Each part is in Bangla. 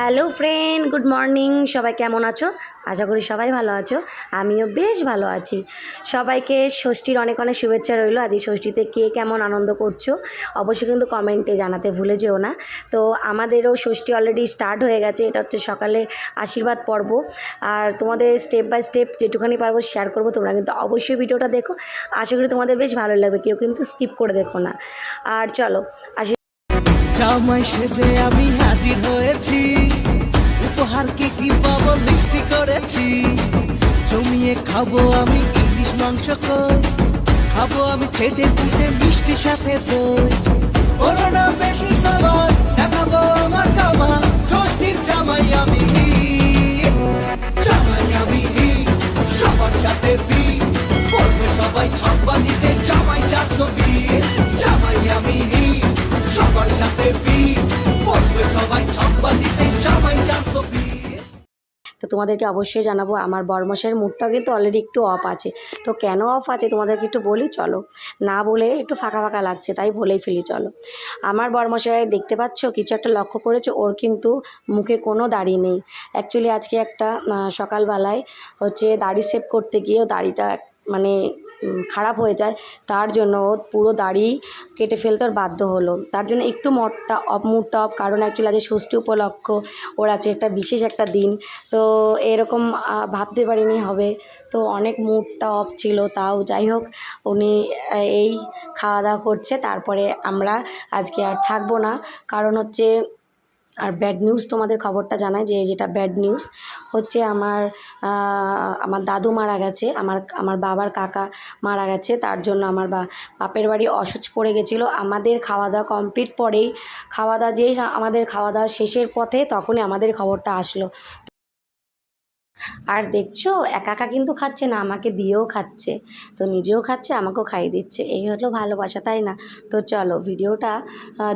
Hello friend, good morning. সবাই কেমন আছো? আশা করি সবাই ভালো আছো। আমিও বেশ ভালো আছি। সবাইকে ষষ্ঠীর অনেক অনেক শুভেচ্ছা রইল। আজ এই ষষ্ঠীতে কে কেমন আনন্দ করছ? অবশ্যই কিন্তু কমেন্টে জানাতে ভুলে যেও না। তো আমাদেরও ষষ্ঠী অলরেডি স্টার্ট হয়ে গেছে। এটা হচ্ছে সকালে আশীর্বাদ পর্ব। আর তোমাদের স্টেপ বাই স্টেপ যেটুখানি পারব শেয়ার করব, তোমরা কিন্তু অবশ্যই ভিডিওটা দেখো। আশা করি তোমাদের বেশ ভালো লাগবে। কেউ কিন্তু স্কিপ করে দেখো না। আর চলো, আশীর্বাদ জামাই সেজে আমি হাজির হয়েছি। উপহার কে পাবো? লিস্টি করেছি। জমিয়ে খাব আমি ইলিশ মাংস খাব আমি ছেটে পুটে মিষ্টি সাথে দই। ওরো না বেশি সবার দেখাবো আমার কামা। ষষ্ঠীর জামাই আমি জামাই আমি সবার সাথে বি। করবে সবাই ছকবাজিতে জামাই চারশো বিশ সবার সাথে সবাই চারশো তো তোমাদেরকে অবশ্যই জানাব, আমার বরমশের মুডটাও কিন্তু অলরেডি একটু অফ আছে। তো কেন অফ আছে তোমাদেরকে একটু বলি, চলো। না বলে একটু ফাঁকা ফাঁকা লাগছে, তাই বলেই ফেলি, চলো। আমার বরমশাই দেখতে পাচ্ছ, কিছু একটা লক্ষ্য করেছ, ওর কিন্তু মুখে কোনো দাড়ি নেই। অ্যাকচুয়ালি আজকে একটা সকালবেলায় হচ্ছে দাড়ি সেভ করতে গিয়েও দাড়িটা মানে খারাপ হয়ে যায়, তার জন্য ও পুরো দাড়ি কেটে ফেলতে ওর বাধ্য হলো। তার জন্য একটু মটটা অফ মুডটা অফ কারণ অ্যাকচুয়ালি আজকে ষষ্ঠী উপলক্ষ, ওর আছে একটা বিশেষ একটা দিন। তো এরকম ভাবতে পারিনি হবে। তো অনেক মুডটা অফ ছিল তাও, যাই হোক, উনি এই খাওয়া দাওয়া করছে। তারপরে আমরা আজকে আর থাকব না। কারণ হচ্ছে আর ব্যাড নিউজ তোমাদের খবরটা জানাই যে, যেটা ব্যাড নিউজ হচ্ছে আমার আমার দাদু মারা গেছে, আমার আমার বাবার কাকা মারা গেছে, তার জন্য আমার বা, বাপের বাড়ি অসুচ পড়ে গেছিল। আমাদের খাওয়া দাওয়া কমপ্লিট পরেই খাওয়া দাওয়া যেই, আমাদের খাওয়া দাওয়া শেষের পথে তখনই আমাদের খবরটা আসলো। আর দেখছ, একা একা কিন্তু খাচ্ছে না, আমাকে দিয়েও খাচ্ছে, তো নিজেও খাচ্ছে, আমাকেও খাইয়ে দিচ্ছে, এই হলো ভালোবাসা, তাই না? তো চলো, ভিডিওটা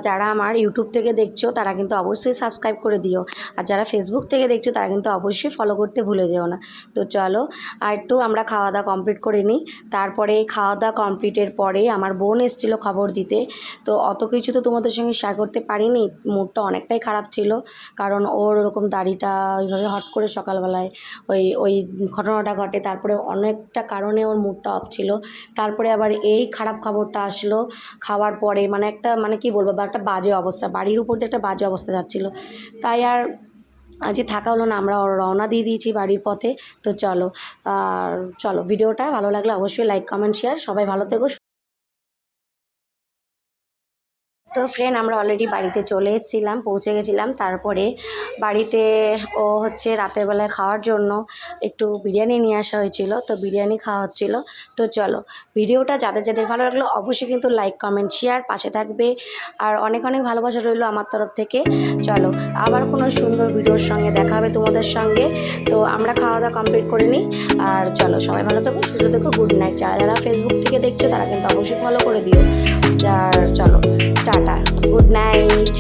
যারা আমার ইউটিউব থেকে দেখছ, তারা কিন্তু অবশ্যই সাবস্ক্রাইব করে দিও, আর যারা ফেসবুক থেকে দেখছ, তারা কিন্তু অবশ্যই ফলো করতে ভুলে যেও না, তো চলো, আর একটু আমরা খাওয়া দাওয়া কমপ্লিট করে নিই, তারপরে খাওয়া দাওয়া কমপ্লিটের পরে আমার বোন এসেছিল খবর দিতে, তো অত কিছু তো তোমাদের সঙ্গে শেয়ার করতে পারিনি মুডটা অনেকটাই খারাপ ছিল, কারণ ওর ওরকম দাড়িটা ওইভাবে হট করে সকালবেলায় ওই ওই ঘটনাটা ঘটে, তারপরে অনেকটা কারণে ওর মুডটা অফ ছিল। তারপরে আবার এই খারাপ খবরটা আসলো, খাওয়ার পরে মানে একটা মানে কি বলব, বা একটা বাজে অবস্থা, বাড়ির উপর দিয়ে একটা বাজে অবস্থা যাচ্ছিল। তাই আর আজকে থাকা হলো না, আমরা রওনা দিয়ে দিয়েছি বাড়ির পথে, তো চলো। আর চলো, ভিডিওটা ভালো লাগলে অবশ্যই লাইক কমেন্ট শেয়ার সবাই ভালো থেকো তো ফ্রেন্ড আমরা অলরেডি বাড়িতে চলে এসেছিলাম, পৌঁছে গেছিলাম। তারপরে বাড়িতে ও হচ্ছে রাতের বেলায় খাওয়ার জন্য একটু বিরিয়ানি নিয়ে আসা হয়েছিল, তো বিরিয়ানি খাওয়া হচ্ছিল। তো চলো, ভিডিওটা যাদের যাদের ভালো লাগল অবশ্যই কিন্তু লাইক কমেন্ট শেয়ার পাশে থাকবে। আর অনেক অনেক ভালোবাসা রইল আমার তরফ থেকে। চলো, আবার কোনো সুন্দর ভিডিওর সঙ্গে দেখা হবে তোমাদের সঙ্গে। তো আমরা খাওয়া দাওয়া কমপ্লিট করে নিই। আর চলো, সবাই ভালো থাকো, সুস্থ থেকো গুড নাইট যারা যারা ফেসবুক থেকে দেখছ তারা কিন্তু অবশ্যই ফলো করে দিও। আর চলো টাটা গুড নাইট